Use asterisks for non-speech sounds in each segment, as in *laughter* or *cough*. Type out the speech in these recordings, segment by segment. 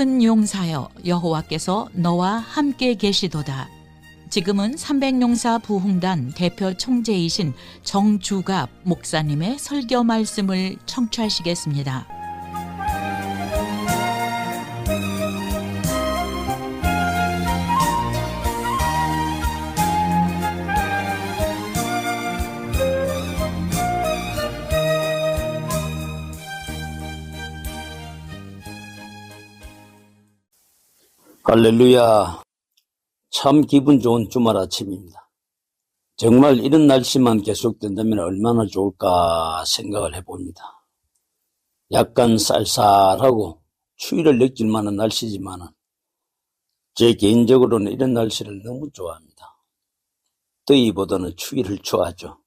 큰 용사여 여호와께서 너와 함께 계시도다. 지금은 300용사 부흥단 대표 총재이신 정주갑 목사님의 설교 말씀을 청취하시겠습니다. 할렐루야. 참 기분 좋은 주말 아침입니다. 정말 이런 날씨만 계속된다면 얼마나 좋을까 생각을 해봅니다. 약간 쌀쌀하고 추위를 느낄 만한 날씨지만 제 개인적으로는 이런 날씨를 너무 좋아합니다. 더위보다는 추위를 좋아하죠.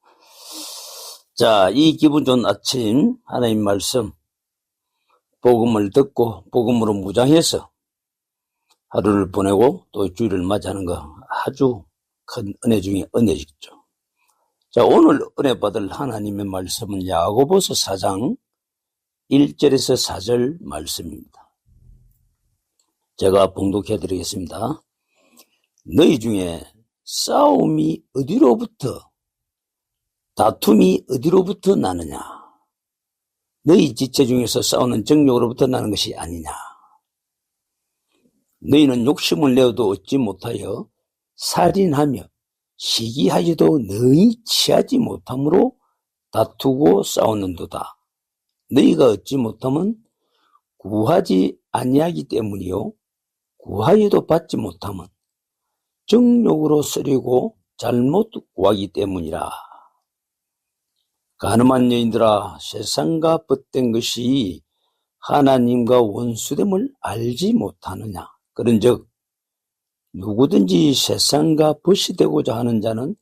자, 이 기분 좋은 아침 하나님 말씀 복음을 듣고 복음으로 무장해서 하루를 보내고 또 주일을 맞이하는 거 아주 큰 은혜 중에 은혜죠. 자, 오늘 은혜 받을 하나님의 말씀은 야고보서 4장 1절에서 4절 말씀입니다. 제가 봉독해 드리겠습니다. 너희 중에 싸움이 어디로부터 다툼이 어디로부터 나느냐? 너희 지체 중에서 싸우는 정욕으로부터 나는 것이 아니냐? 너희는 욕심을 내어도 얻지 못하여 살인하며 시기하지도 너희 취하지 못함으로 다투고 싸우는도다. 너희가 얻지 못하면 구하지 아니하기 때문이요. 구하여도 받지 못하면 정욕으로 쓰리고 잘못 구하기 때문이라. 가늠한 여인들아 세상과 벗된 것이 하나님과 원수됨을 알지 못하느냐. 그런즉 누구든지 세상과 벗이 되고자 하는 자는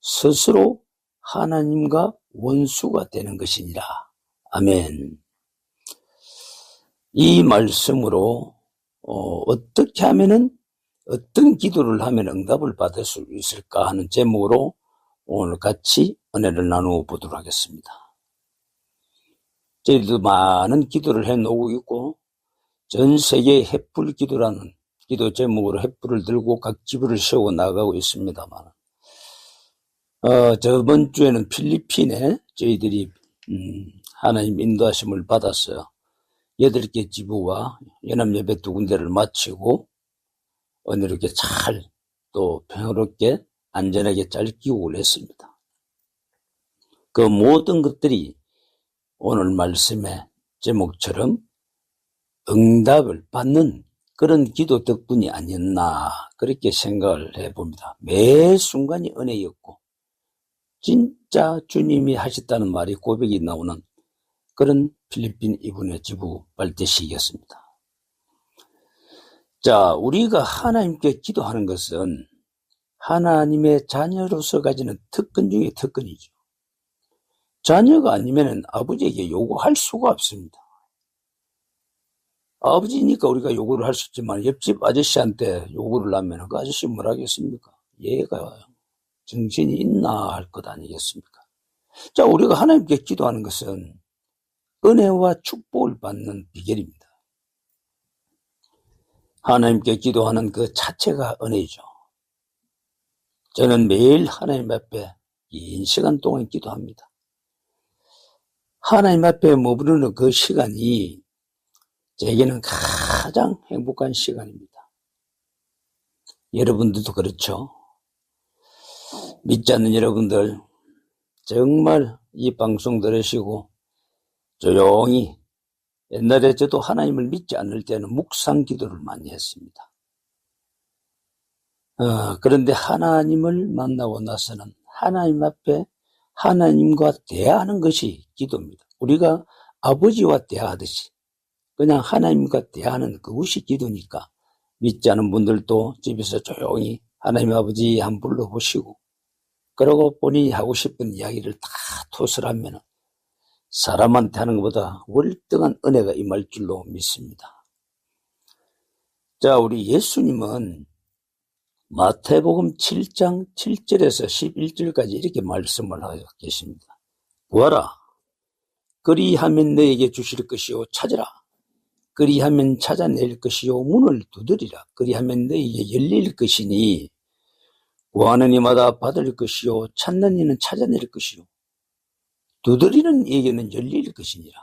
스스로 하나님과 원수가 되는 것이니라. 아멘. 이 말씀으로 어, 떻게 하면은 어떤 기도를 하면 응답을 받을 수 있을까 하는 제목으로 오늘 같이 은혜를 나누어 보도록 하겠습니다. 저희도 많은 기도를 해 놓고 있고 전 세계 햇불 기도라는 기도 제목으로 햇불을 들고 각 지부를 세우고 나가고 있습니다만, 어, 저번 주에는 필리핀에 저희들이, 음, 하나님 인도하심을 받았어요. 여덟 개 지부와 연합예배 두 군데를 마치고, 이렇게 잘 또 평화롭게 안전하게 잘 기록을 했습니다. 그 모든 것들이 오늘 말씀의 제목처럼 응답을 받는 그런 기도 덕분이 아니었나 그렇게 생각을 해봅니다. 매 순간이 은혜였고 진짜 주님이 하셨다는 말이 고백이 나오는 그런 필리핀 이분의 지부 발대식이었습니다. 자, 우리가 하나님께 기도하는 것은 하나님의 자녀로서 가지는 특권 중의 특권이죠. 자녀가 아니면 아버지에게 요구할 수가 없습니다. 아버지니까 우리가 요구를 할 수 있지만 옆집 아저씨한테 요구를 하면 그 아저씨 뭘 하겠습니까? 얘가 정신이 있나 할 것 아니겠습니까? 자, 우리가 하나님께 기도하는 것은 은혜와 축복을 받는 비결입니다. 하나님께 기도하는 그 자체가 은혜죠. 저는 매일 하나님 앞에 긴 시간 동안 기도합니다. 하나님 앞에 머무르는 그 시간이 제게는 가장 행복한 시간입니다. 여러분들도 그렇죠? 믿지 않는 여러분들, 정말 이 방송 들으시고 조용히 옛날에 저도 하나님을 믿지 않을 때는 묵상 기도를 많이 했습니다. 어, 그런데 하나님을 만나고 나서는 하나님 앞에 하나님과 대화하는 것이 기도입니다. 우리가 아버지와 대화하듯이 그냥 하나님과 대하는 그것이 기도니까 믿지 않은 분들도 집에서 조용히 하나님 아버지 한 불러보시고 그러고 본인이 하고 싶은 이야기를 다 토설하면 사람한테 하는 것보다 월등한 은혜가 임할 줄로 믿습니다. 자, 우리 예수님은 마태복음 7장 7절에서 11절까지 이렇게 말씀을 하고 계십니다. 구하라. 그리하면 너에게 주실 것이요. 찾으라. 그리하면 찾아낼 것이요. 문을 두드리라. 그리하면 너희에게 열릴 것이니 구하는 이마다 받을 것이요. 찾는 이는 찾아낼 것이요. 두드리는 이에게는 열릴 것이니라.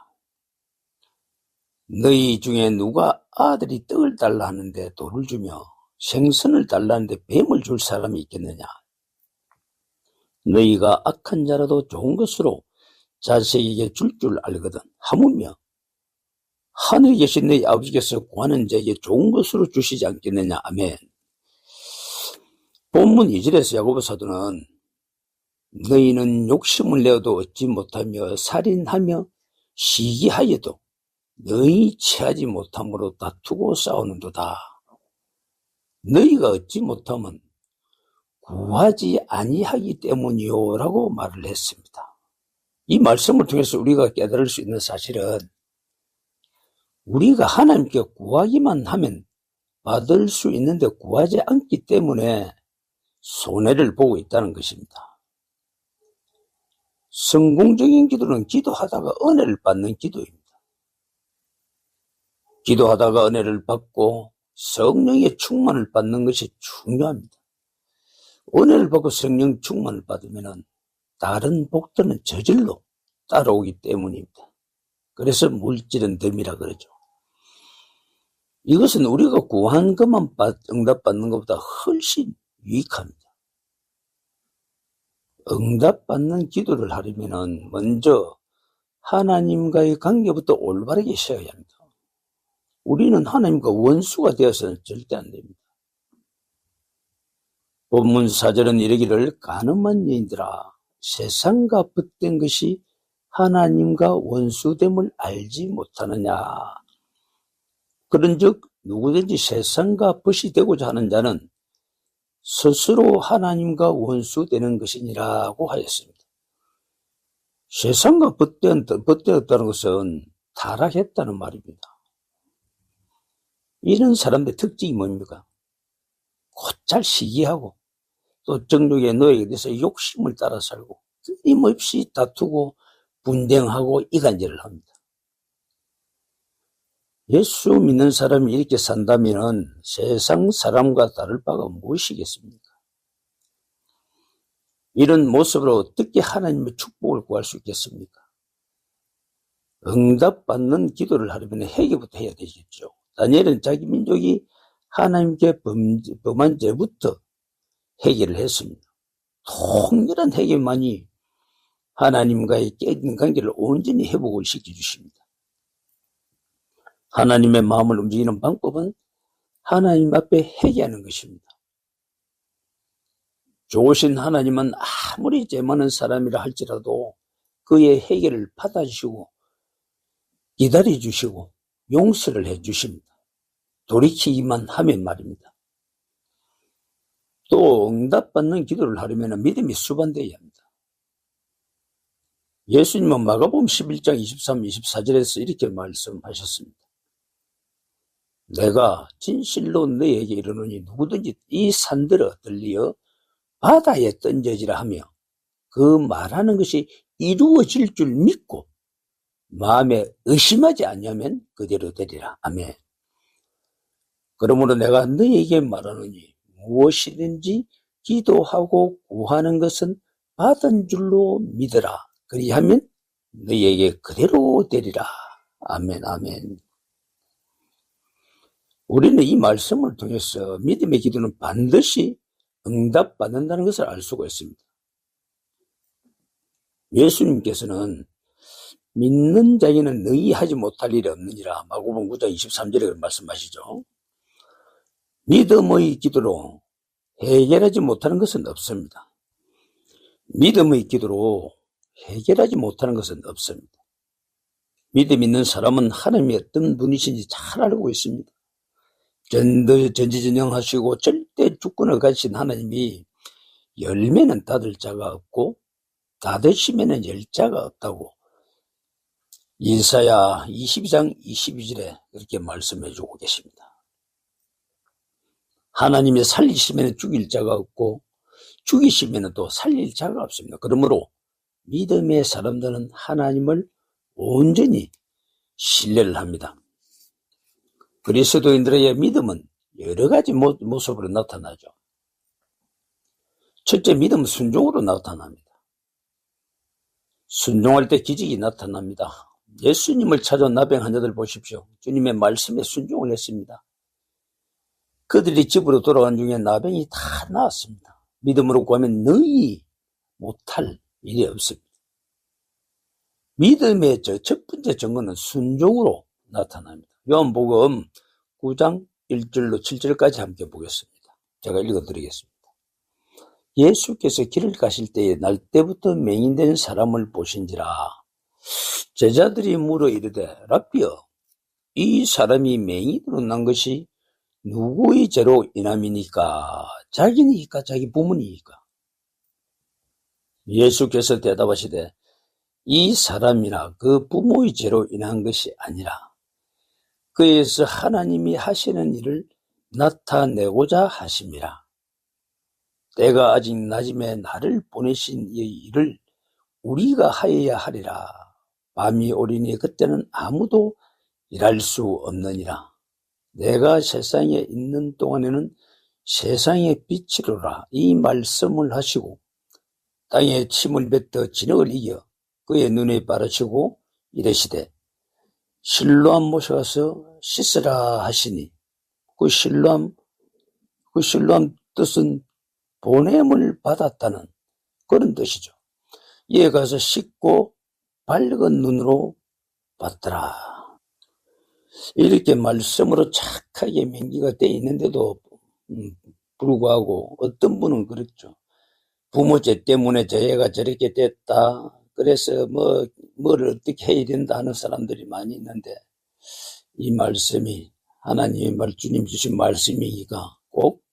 너희 중에 누가 아들이 떡을 달라 하는데 돌을 주며 생선을 달라 하는데 뱀을 줄 사람이 있겠느냐? 너희가 악한 자라도 좋은 것으로 자식에게 줄 줄 알거든. 하물며 하늘에 계신 너희 아버지께서 구하는 자에게 좋은 것으로 주시지 않겠느냐 아멘 본문 2절에서 야고보 사도는 너희는 욕심을 내어도 얻지 못하며 살인하며 시기하여도 너희 취하지 못함으로 다투고 싸우는도다. 너희가 얻지 못하면 구하지 아니하기 때문이요 라고 말을 했습니다. 이 말씀을 통해서 우리가 깨달을 수 있는 사실은 우리가 하나님께 구하기만 하면 받을 수 있는데 구하지 않기 때문에 손해를 보고 있다는 것입니다. 성공적인 기도는 기도하다가 은혜를 받는 기도입니다. 기도하다가 은혜를 받고 성령의 충만을 받는 것이 중요합니다. 은혜를 받고 성령 충만을 받으면 다른 복들은 저절로 따라오기 때문입니다. 그래서 물질은 됨이라 그러죠. 이것은 우리가 구한 것만 응답받는 것보다 훨씬 유익합니다. 응답받는 기도를 하려면 먼저 하나님과의 관계부터 올바르게 세워야 합니다. 우리는 하나님과 원수가 되어서는 절대 안 됩니다. 본문 사절은 이르기를 가늠한 여인들아 세상과 붙된 것이 하나님과 원수됨을 알지 못하느냐. 그런즉 누구든지 세상과 벗이 되고자 하는 자는 스스로 하나님과 원수 되는 것이니라고 하였습니다. 세상과 벗되었다는 것은 타락했다는 말입니다. 이런 사람들의 특징이 뭡니까? 곧잘 시기하고 또 정욕의 노예에 대해서 욕심을 따라 살고 끊임없이 다투고 분쟁하고 이간질을 합니다. 예수 믿는 사람이 이렇게 산다면 세상 사람과 다를 바가 무엇이겠습니까? 이런 모습으로 어떻게 하나님의 축복을 구할 수 있겠습니까? 응답받는 기도를 하려면 회개부터 해야 되겠죠. 다니엘은 자기 민족이 하나님께 범, 범한 죄부터 해결을 했습니다. 통렬한 해결만이 하나님과의 깨진 관계를 온전히 회복을 시켜주십니다. 하나님의 마음을 움직이는 방법은 하나님 앞에 회개하는 것입니다. 좋으신 하나님은 아무리 죄 많은 사람이라 할지라도 그의 해결을 받아주시고 기다려주시고 용서를 해주십니다. 돌이키기만 하면 말입니다. 또 응답받는 기도를 하려면 믿음이 수반되어야 합니다. 예수님은 마가복음 11장 23, 24절에서 이렇게 말씀하셨습니다. 내가 진실로 너에게 이르노니 누구든지 이 산들어 들리어 바다에 던져지라 하며 그 말하는 것이 이루어질 줄 믿고 마음에 의심하지 않으면 그대로 되리라. 아멘. 그러므로 내가 너에게 말하노니 무엇이든지 기도하고 구하는 것은 받은 줄로 믿어라. 그리하면 너에게 그대로 되리라. 아멘, 아멘. 우리는 이 말씀을 통해서 믿음의 기도는 반드시 응답받는다는 것을 알 수가 있습니다. 예수님께서는 믿는 자에게는 너희 하지 못할 일이 없느니라. 마고봉 9장 23절에 말씀하시죠. 믿음의 기도로 해결하지 못하는 것은 없습니다. 믿음의 기도로 해결하지 못하는 것은 없습니다. 믿음 있는 사람은 하나님이 어떤 분이신지 잘 알고 있습니다. 전도 전지전능하시고 절대 주권을 가진 하나님이 열매는 닫을 자가 없고 닫으시면은 열 자가 없다고 인사야 22장 22절에 그렇게 말씀해 주고 계십니다. 하나님이 살리시면 죽일 자가 없고 죽이시면 또 살릴 자가 없습니다. 그러므로 믿음의 사람들은 하나님을 온전히 신뢰를 합니다. 그리스도인들의 믿음은 여러 가지 모- 모습으로 나타나죠. 첫째, 믿음은 순종으로 나타납니다. 순종할 때 기적이 나타납니다. 예수님을 찾아온 나병 환자들 보십시오. 주님의 말씀에 순종을 했습니다. 그들이 집으로 돌아간 중에 나병이 다 나았습니다. 믿음으로 구하면 너희 못할 일이 없습니다. 믿음의 저 첫 번째 증거는 순종으로 나타납니다. 요한복음 9장 1절로 7절까지 함께 보겠습니다. 제가 읽어드리겠습니다. 예수께서 길을 가실 때에 날 때부터 맹인된 사람을 보신지라. 제자들이 물어 이르되 랍비여 이 사람이 맹인으로 난 것이 누구의 죄로 인함이니까? 자기니까 자기 부모니까? 예수께서 대답하시되 이 사람이나 그 부모의 죄로 인한 것이 아니라 그에서 하나님이 하시는 일을 나타내고자 하심이라. 때가 아직 낮음에 나를 보내신 이 일을 우리가 하여야 하리라. 밤이 오리니 그때는 아무도 일할 수 없느니라. 내가 세상에 있는 동안에는 세상의 빛이로라. 이 말씀을 하시고 땅에 침을 뱉어 진흙을 이겨 그의 눈에 바르시고 이르시되 실로암 모셔가서 씻으라 하시니 그 실로암 그 실로암 뜻은 보냄을 받았다는 그런 뜻이죠. 이에 가서 씻고 밝은 눈으로 받더라. 이렇게 말씀으로 착하게 명기가 돼 있는데도 음, 불구하고 어떤 분은 그렇죠. 부모죄 때문에 저 애가 저렇게 됐다. 그래서 뭐 뭐를 어떻게 해야 된다 하는 사람들이 많이 있는데 이 말씀이 하나님의 말 주님 주신 말씀이니까 꼭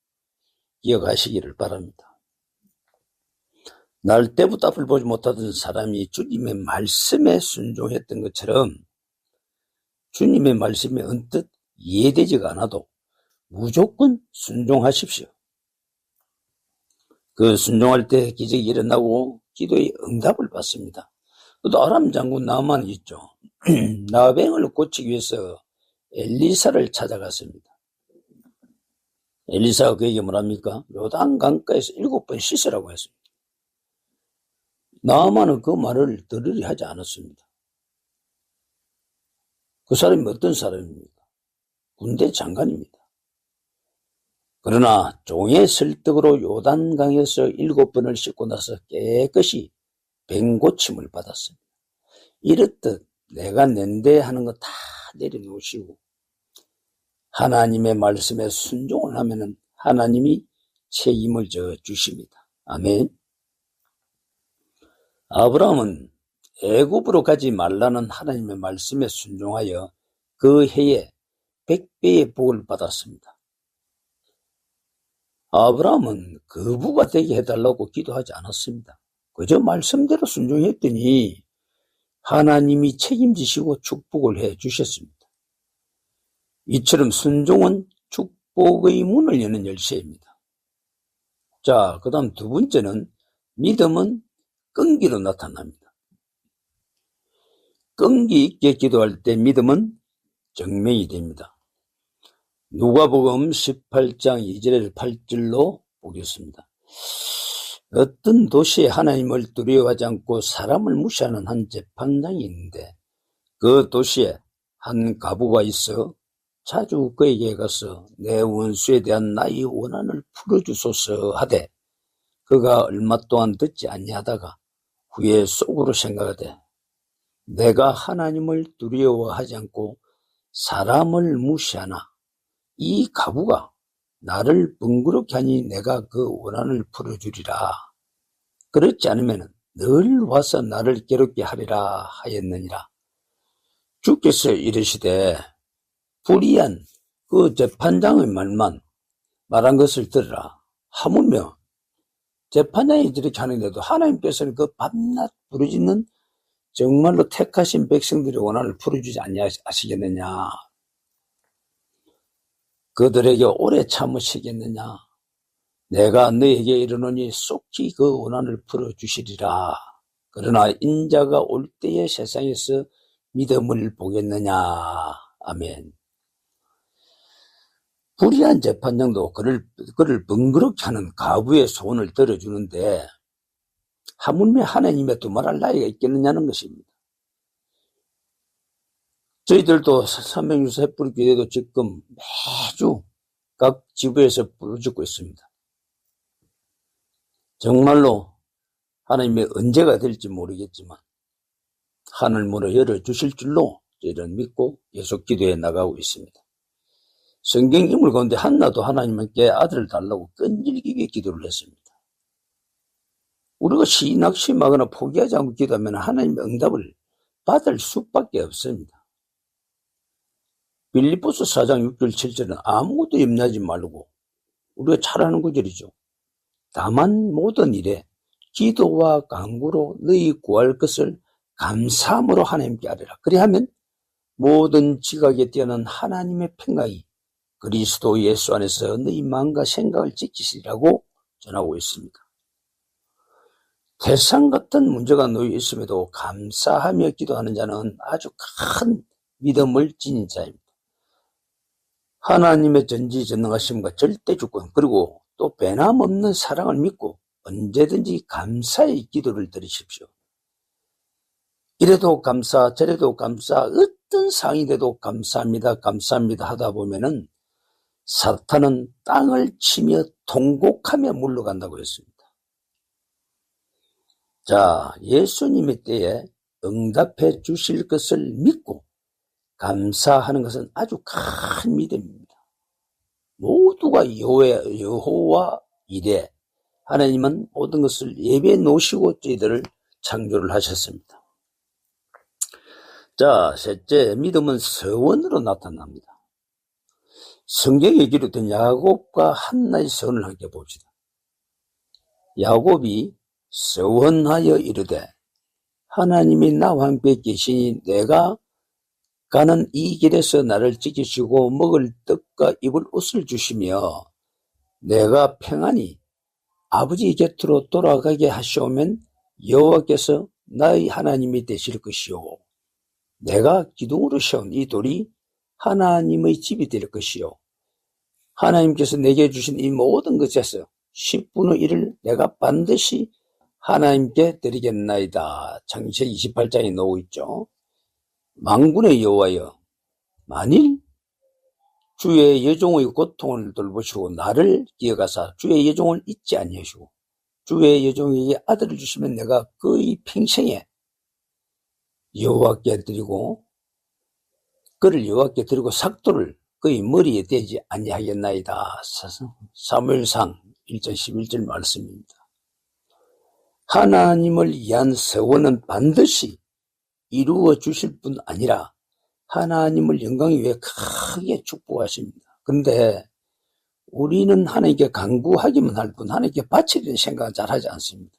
이어가시기를 바랍니다. 날 때부터 앞을 보지 못하던 사람이 주님의 말씀에 순종했던 것처럼 주님의 말씀이 언뜻 이해되지가 않아도 무조건 순종하십시오. 그 순종할 때 기적이 일어나고 기도의 응답을 받습니다. 또 아람 장군 나만 있죠. *clears throat* 나병을 고치기 위해서 엘리사를 찾아갔습니다. 엘리사가 그에게 뭐랍니까? 요단 강가에서 일곱 번 씻으라고 했습니다. 나만은 그 말을 들으리 하지 않았습니다. 그 사람이 어떤 사람입니까? 군대 장관입니다. 그러나 종의 설득으로 요단강에서 일곱 번을 씻고 나서 깨끗이 뱅고침을 받았습니다. 이렇듯 내가 낸대 하는 거 다 내려놓으시고 하나님의 말씀에 순종을 하면은 하나님이 책임을 져 주십니다. 아멘. 아브라함은 애굽으로 가지 말라는 하나님의 말씀에 순종하여 그 해에 백배의 복을 받았습니다. 아브라함은 거부가 되게 해달라고 기도하지 않았습니다. 그저 말씀대로 순종했더니 하나님이 책임지시고 축복을 해 주셨습니다. 이처럼 순종은 축복의 문을 여는 열쇠입니다. 자, 그 다음 두 번째는 믿음은 끈기로 나타납니다. 끈기 있게 기도할 때 믿음은 증명이 됩니다. 누가복음 18장 2절에서 8절로 보겠습니다. 어떤 도시에 하나님을 두려워하지 않고 사람을 무시하는 한 재판장이 있는데 그 도시에 한 가부가 있어 자주 그에게 가서 내 원수에 대한 나의 원한을 풀어주소서 하되 그가 얼마 동안 듣지 아니하다가 후에 속으로 생각하되 내가 하나님을 두려워하지 않고 사람을 무시하나 이 가부가 나를 번거롭게 하니 내가 그 원한을 풀어주리라. 그렇지 않으면 늘 와서 나를 괴롭게 하리라 하였느니라. 주께서 이르시되 불의한 그 재판장의 말만 말한 것을 들으라. 하물며 재판장이 저렇게 하는데도 하나님께서는 그 밤낮 부르짖는 정말로 택하신 백성들의 원한을 풀어주지 아니하시겠느냐. 그들에게 오래 참으시겠느냐. 내가 너에게 이르노니 속히 그 원한을 풀어주시리라. 그러나 인자가 올 때에 세상에서 믿음을 보겠느냐. 아멘. 불의한 재판장도 그를, 그를 번거롭게 하는 가부의 소원을 들어주는데, 하물며 하나님의 두 말할 나이가 있겠느냐는 것입니다. 저희들도 360 햇불 기대도 지금 매주 각 지부에서 부르짖고 있습니다. 정말로 하나님의 언제가 될지 모르겠지만 하늘 문을 열어주실 줄로 저희는 믿고 계속 기도해 나가고 있습니다. 성경 인물 가운데 한나도 하나님께 아들을 달라고 끈질기게 기도를 했습니다. 우리가 신학심하거나 포기하지 않고 기도하면 하나님의 응답을 받을 수밖에 없습니다. 빌리포스 4장 6절 7절은 아무것도 염려하지 말고 우리가 잘하는 구절이죠. 다만 모든 일에 기도와 간구로 너희 구할 것을 감사함으로 하나님께 아뢰라. 그리하면 모든 지각에 뛰어난 하나님의 평강이 그리스도 예수 안에서 너희 마음과 생각을 지키시라고 전하고 있습니다. 대상 같은 문제가 놓여 있음에도 감사하며 기도하는 자는 아주 큰 믿음을 지닌 자입니다. 하나님의 전지전능하심과 절대주권 그리고 또 배남없는 사랑을 믿고 언제든지 감사의 기도를 드리십시오. 이래도 감사 저래도 감사 어떤 상이 돼도 감사합니다 감사합니다 하다 보면은 사탄은 땅을 치며 통곡하며 물러간다고 했습니다. 자 예수님의 때에 응답해 주실 것을 믿고 감사하는 것은 아주 큰 믿음입니다. 모두가 여호와, 여호와 이래 하나님은 모든 것을 예배해 놓으시고 저희들을 창조를 하셨습니다. 자, 셋째, 믿음은 서원으로 나타납니다. 성경에 기록된 야곱과 한나의 서원을 함께 봅시다. 야곱이 서원하여 이르되 하나님이 나와 함께 계시니 내가 가는 이 길에서 나를 지키시고 먹을 떡과 입을 옷을 주시며 내가 평안히 아버지 곁으로 돌아가게 하시오면 여호와께서 나의 하나님이 되실 것이요 내가 기둥으로 세운 이 돌이 하나님의 집이 될 것이요 하나님께서 내게 주신 이 모든 것에서 10분의 1을 내가 반드시 하나님께 드리겠나이다. 창세기 28장에 나오고 있죠. 망군의 여호와여 만일 주의 여종의 고통을 돌보시고 나를 기억하사 주의 여종을 잊지 아니하시고 주의 여종에게 아들을 주시면 내가 그의 평생에 여호와께 드리고 그를 여호와께 드리고 삭도를 그의 머리에 대지 아니하겠나이다. 사무엘상 1장 11절 말씀입니다. 하나님을 위한 서원은 반드시 이루어 주실 뿐 아니라 하나님을 영광 위해 크게 축복하십니다. 근데 우리는 하나님께 강구하기만 할 뿐 하나님께 바치려는 생각을 잘 하지 않습니다.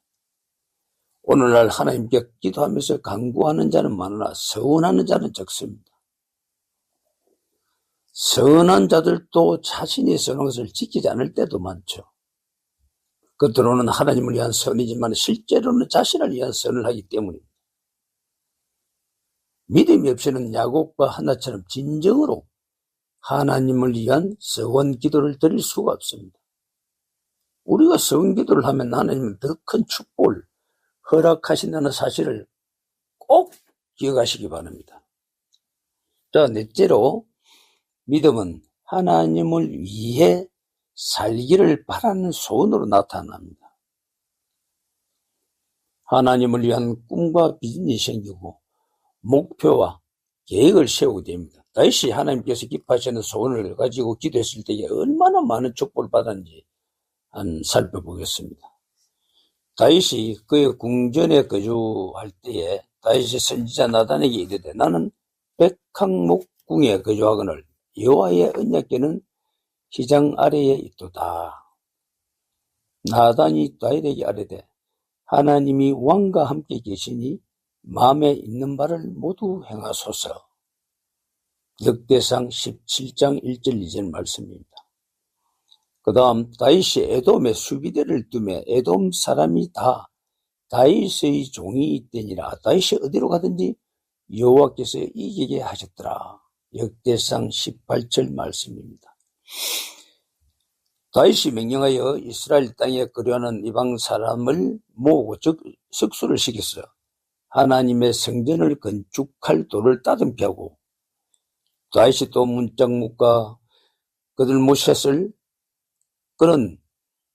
오늘날 하나님께 기도하면서 강구하는 자는 많으나 서원하는 자는 적습니다. 선한 자들도 자신이 선한 것을 지키지 않을 때도 많죠. 겉으로는 하나님을 위한 선이지만 실제로는 자신을 위한 선을 하기 때문입니다. 믿음이 없이는 야곱과 하나처럼 진정으로 하나님을 위한 서원 기도를 드릴 수가 없습니다. 우리가 서원 기도를 하면 하나님은 더 큰 축복을 허락하신다는 사실을 꼭 기억하시기 바랍니다. 자, 넷째로 믿음은 하나님을 위해 살기를 바라는 소원으로 나타납니다. 하나님을 위한 꿈과 비전이 생기고 목표와 계획을 세우게 됩니다. 다시 하나님께서 기뻐하시는 소원을 가지고 기도했을 때에 얼마나 많은 축복을 받았는지 한 살펴보겠습니다. 다윗이 그의 궁전에 거주할 때에 다윗이 선지자 나단에게 이르되 나는 백항목 궁에 거주하거늘 여호와의 언약궤는 희장 아래에 있도다. 나단이 다윗에게 아뢰되 하나님이 왕과 함께 계시니 마음에 있는 바를 모두 행하소서. 역대상 17장 1절 2절 말씀입니다. 그 다음 다윗이 에돔의 수비대를 두매 에돔 사람이 다 다윗의 종이 있대니라 다윗이 어디로 가든지 여호와께서 이기게 하셨더라. 역대상 18절 말씀입니다. 다윗이 명령하여 이스라엘 땅에 거류하는 이방 사람을 모으고 즉 석수를 시켰어요. 하나님의 성전을 건축할 돌을 따듬게 하고 다윗이 또 문짝목과 그들 모셨을 그런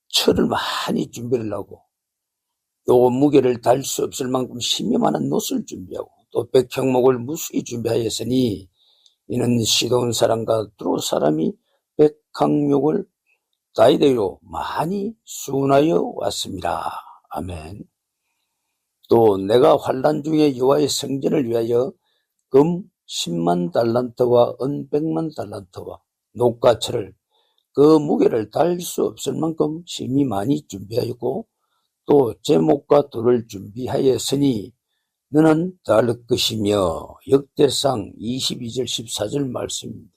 철을 많이 준비를 하고 또 무게를 달 수 없을 만큼 심의만한 노을 준비하고 또 백형목을 무수히 준비하였으니 이는 시돈 사람과 두로 사람이 백항목을 다이대로 많이 수운하여 왔습니다. 아멘. 또 내가 환란 중에 여호와의 성전을 위하여 금 10만 달란트와 은 100만 달란트와 녹과철을 그 무게를 달 수 없을 만큼 심히 많이 준비하였고 또 제목과 돌을 준비하였으니 너는 다를 것이며 역대상 22절 14절 말씀입니다.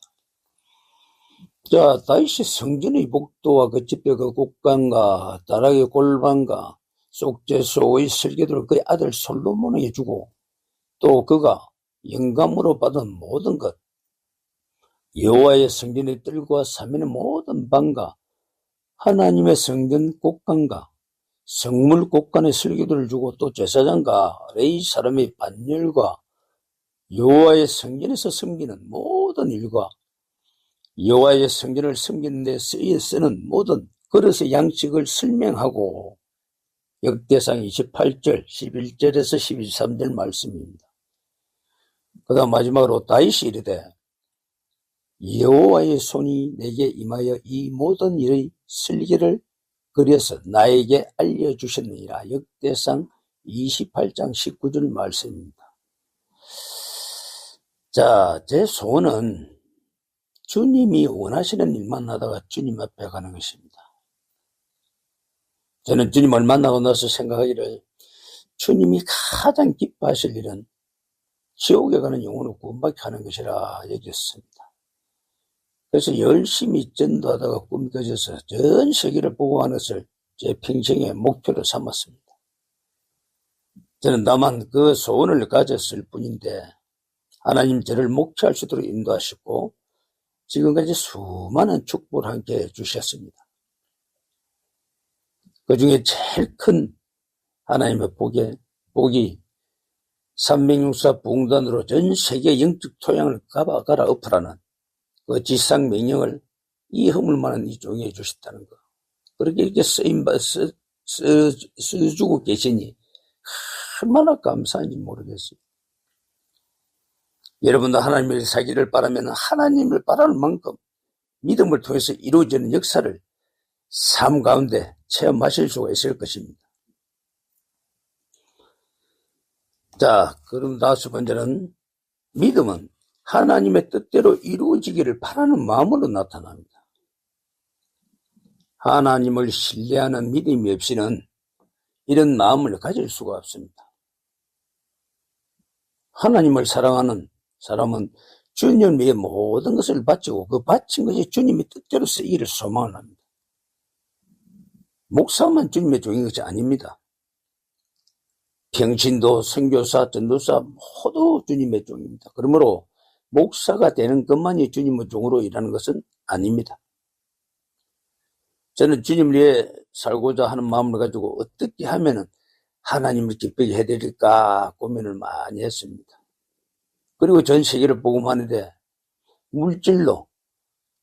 자, 다윗이 성전의 복도와 그그 곡간과 다락의 골반과 속죄소의 설계도를 그의 아들 솔로몬에게 주고 또 그가 영감으로 받은 모든 것 여호와의 성전의 뜰과 사면의 모든 방과 하나님의 성전 곡간과 성물 곡간의 설계도를 주고 또 제사장과 레이 사람의 반열과 여호와의 성전에서 섬기는 모든 일과 여호와의 성전을 섬기는 데 쓰는 모든 그릇의 양식을 설명하고 역대상 28절 11절에서 13절 말씀입니다. 그 다음 마지막으로 다윗이 이르되 여호와의 손이 내게 임하여 이 모든 일의 설계를 그려서 나에게 알려주셨느니라. 역대상 28장 19절 말씀입니다. 자, 제 소원은 주님이 원하시는 일만 하다가 주님 앞에 가는 것입니다. 저는 주님을 만나고 나서 생각하기를 주님이 가장 기뻐하실 일은 지옥에 가는 영혼을 구원받게 하는 것이라 얘기했습니다. 그래서 열심히 전도하다가 꿈이 꺼져서 전 세계를 보고하는 것을 제 평생의 목표로 삼았습니다. 저는 다만 그 소원을 가졌을 뿐인데 하나님 저를 목표할 수 있도록 인도하셨고 지금까지 수많은 축복을 함께 해주셨습니다. 그 중에 제일 큰 하나님의 복에, 복이 364 부흥단으로 전 세계 영적 토양을 가봐, 가라 엎으라는 그 지상 명령을 이 허물만한 이 종이 해주셨다는 거. 그렇게 이렇게 쓰임, 쓰, 쓰, 쓰주고 계시니 얼마나 감사한지 모르겠어요. 여러분도 하나님의 사기를 바라면 하나님을 바라는 만큼 믿음을 통해서 이루어지는 역사를 삶 가운데 체험하실 수가 있을 것입니다. 자, 그럼 다섯 번째는 믿음은 하나님의 뜻대로 이루어지기를 바라는 마음으로 나타납니다. 하나님을 신뢰하는 믿음이 없이는 이런 마음을 가질 수가 없습니다. 하나님을 사랑하는 사람은 주님 위해 모든 것을 바치고 그 바친 것이 주님의 뜻대로 쓰기를 소망을 합니다. 목사만 주님의 종인 것이 아닙니다. 평신도, 선교사, 전도사 모두 주님의 종입니다. 그러므로 목사가 되는 것만이 주님의 종으로 일하는 것은 아닙니다. 저는 주님을 위해 살고자 하는 마음을 가지고 어떻게 하면 하나님을 기쁘게 해드릴까 고민을 많이 했습니다. 그리고 전 세계를 복음하는데 물질로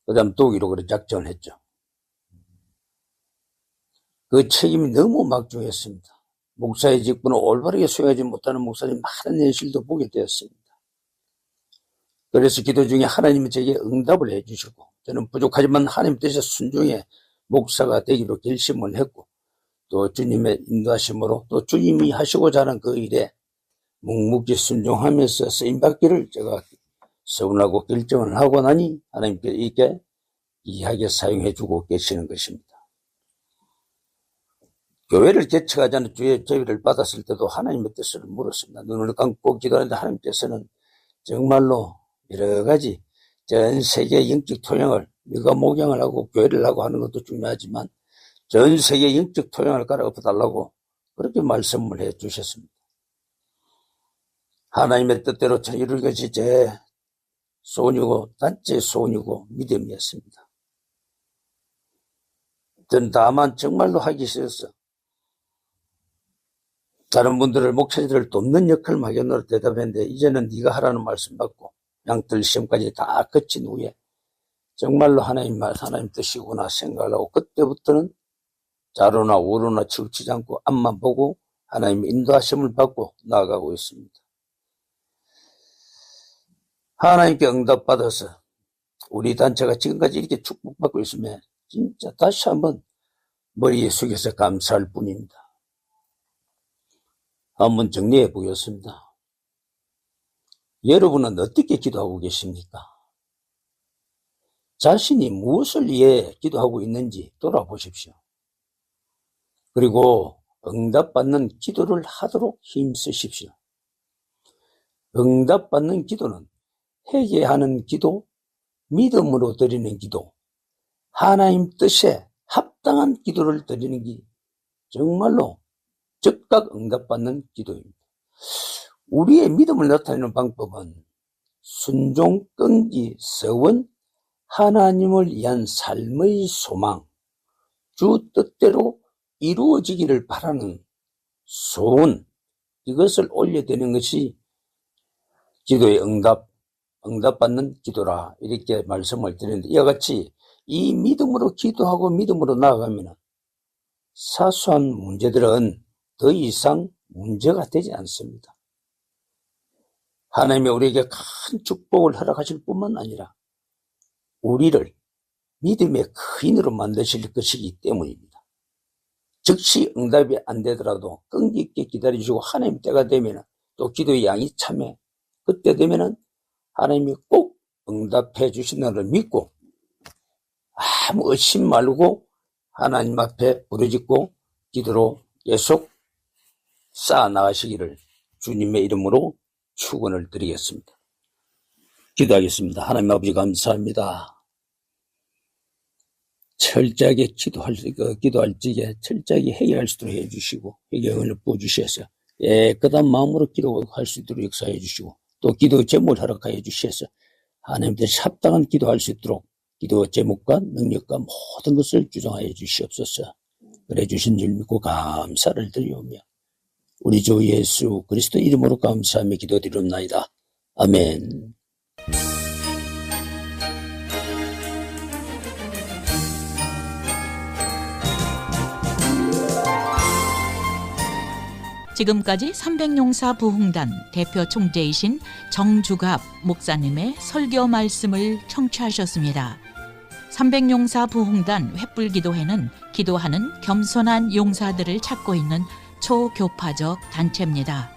그 다음 독일로 그런 작전을 했죠. 그 책임이 너무 막중했습니다. 목사의 직분을 올바르게 수행하지 못하는 목사님 많은 현실도 보게 되었습니다. 그래서 기도 중에 하나님이 제게 응답을 해주시고 저는 부족하지만 하나님 뜻에 순종해 목사가 되기로 결심을 했고 또 주님의 인도하심으로 또 주님이 하시고자 하는 그 일에 묵묵히 순종하면서 쓰임받기를 제가 서운하고 결정을 하고 나니 하나님께 이렇게 이하게 사용해주고 계시는 것입니다. 교회를 개척하자는 주의 제의를 받았을 때도 하나님의 뜻을 물었습니다. 눈을 감고 기도하는데 하나님께서는 정말로 여러 가지 전 세계 영적 토양을 네가 목양을 하고 교회를 하고 하는 것도 중요하지만 전 세계 영적 토양을 깔아 엎어달라고 그렇게 말씀을 해 주셨습니다. 하나님의 뜻대로 이룰 것이 제 소원이고 단체 소원이고 믿음이었습니다. 전 다만 정말로 하기 싫었어. 다른 분들을 목사들을 돕는 역할을 막연으로 대답했는데 이제는 네가 하라는 말씀 받고 양들 시험까지 다 거친 후에 정말로 하나님 말 하나님 뜻이구나 생각을 하고 그때부터는 자로나 우로나 치우치지 않고 앞만 보고 하나님의 인도하심을 받고 나아가고 있습니다. 하나님께 응답받아서 우리 단체가 지금까지 이렇게 축복받고 있으면 진짜 다시 한번 머리에 숙여서 감사할 뿐입니다. 한번 정리해 보겠습니다. 여러분은 어떻게 기도하고 계십니까? 자신이 무엇을 위해 기도하고 있는지 돌아보십시오. 그리고 응답받는 기도를 하도록 힘쓰십시오. 응답받는 기도는 회개하는 기도, 믿음으로 드리는 기도, 하나님 뜻에 합당한 기도를 드리는 게 정말로 즉각 응답받는 기도입니다. 우리의 믿음을 나타내는 방법은 순종, 끈기, 서원, 하나님을 위한 삶의 소망, 주 뜻대로 이루어지기를 바라는 소원, 이것을 올려드리는 것이 기도의 응답, 응답받는 기도라 이렇게 말씀을 드리는데 이와 같이 이 믿음으로 기도하고 믿음으로 나아가면 사소한 문제들은 더 이상 문제가 되지 않습니다. 하나님이 우리에게 큰 축복을 허락하실 뿐만 아니라 우리를 믿음의 크인으로 만드실 것이기 때문입니다. 즉시 응답이 안 되더라도 끈기 있게 기다려주시고 하나님 때가 되면 또 기도의 양이 참해 그때 되면은 하나님이 꼭 응답해 주신다는 걸 믿고 아무 의심 말고 하나님 앞에 부르짖고 기도로 계속 쌓아 나가시기를 주님의 이름으로 축원을 드리겠습니다. 기도하겠습니다. 하나님 아버지 감사합니다. 철저하게 기도할 그 기도할 적에 철저하게 회개할 수 있도록 해주시고 회개를 부어주셔서 깨끗한 마음으로 기도할 수 있도록 역사해 주시고 또 기도 제목을 허락하여 주셔서 하나님께 합당한 기도할 수 있도록 기도 제목과 능력과 모든 것을 주장하여 주시옵소서. 그래 주신 줄 믿고 감사를 드리오며 우리 주 예수 그리스도 이름으로 감사하며 기도드리옵나이다. 아멘. 지금까지 300용사 부흥단 대표 총재이신 정주갑 목사님의 설교 말씀을 청취하셨습니다. 300용사 부흥단 횃불 기도회는 기도하는 겸손한 용사들을 찾고 있는 초교파적 단체입니다.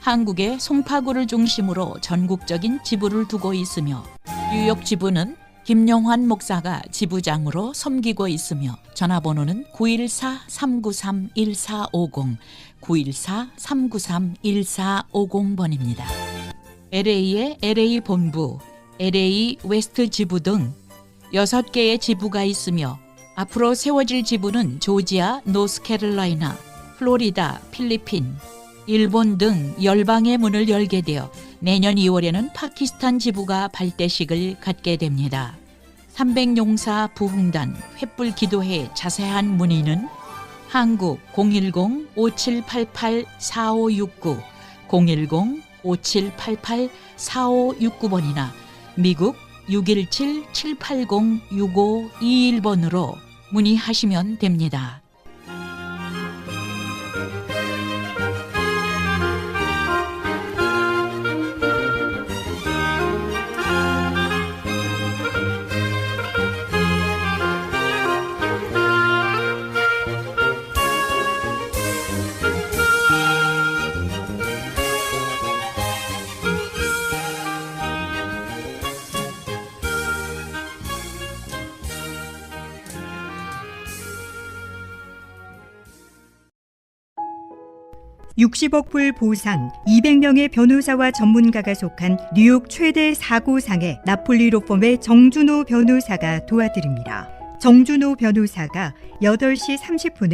한국의 송파구를 중심으로 전국적인 지부를 두고 있으며 뉴욕 지부는 김용환 목사가 지부장으로 섬기고 있으며 전화번호는 914-393-1450, 914-393-1450번입니다. LA의 LA 본부, LA 웨스트 지부 등 6개의 지부가 있으며 앞으로 세워질 지부는 조지아, 노스캐롤라이나, 플로리다, 필리핀, 일본 등 열방의 문을 열게 되어 내년 2월에는 파키스탄 지부가 발대식을 갖게 됩니다. 300용사 부흥단 횃불 기도회 자세한 문의는 한국 010-5788-4569, 010-5788-4569번이나 미국 617-780-6521번으로 문의하시면 됩니다. (60억) 불 보상, (200명의) 변호사와 전문가가 속한 뉴욕 최대 사고상의 나폴리 로펌의 정준호 변호사가 도와드립니다. 정준호 변호사가 (8시 30분을)